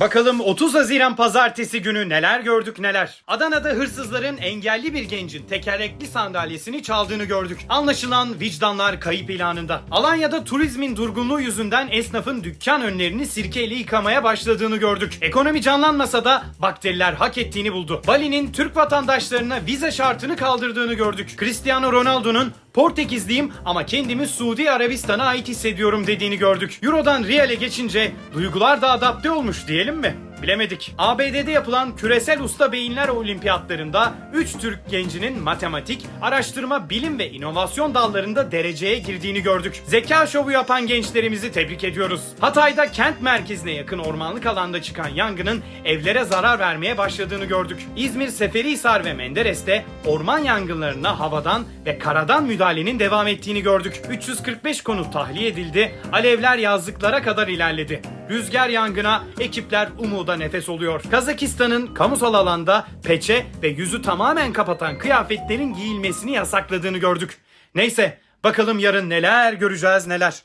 Bakalım 30 Haziran pazartesi günü neler gördük neler. Adana'da hırsızların engelli bir gencin tekerlekli sandalyesini çaldığını gördük. Anlaşılan vicdanlar kayıp ilanında. Alanya'da turizmin durgunluğu yüzünden esnafın dükkan önlerini sirkeyle yıkamaya başladığını gördük. Ekonomi canlanmasa da bakteriler hak ettiğini buldu. Bali'nin Türk vatandaşlarına vize şartını kaldırdığını gördük. Cristiano Ronaldo'nun Portekizliyim ama kendimi Suudi Arabistan'a ait hissediyorum dediğini gördük. Euro'dan Real'e geçince duygular da adapte olmuş diyelim mi? Bilemedik. ABD'de yapılan küresel usta beyinler olimpiyatlarında 3 Türk gencinin matematik, araştırma, bilim ve inovasyon dallarında dereceye girdiğini gördük. Zeka şovu yapan gençlerimizi tebrik ediyoruz. Hatay'da kent merkezine yakın ormanlık alanda çıkan yangının evlere zarar vermeye başladığını gördük. İzmir, Seferihisar ve Menderes'te orman yangınlarına havadan ve karadan müdahalenin devam ettiğini gördük. 345 konut tahliye edildi, alevler yazlıklara kadar ilerledi. Rüzgar yangına ekipler umuda nefes oluyor. Kazakistan'ın kamusal alanda peçe ve yüzü tamamen kapatan kıyafetlerin giyilmesini yasakladığını gördük. Neyse bakalım yarın neler göreceğiz neler.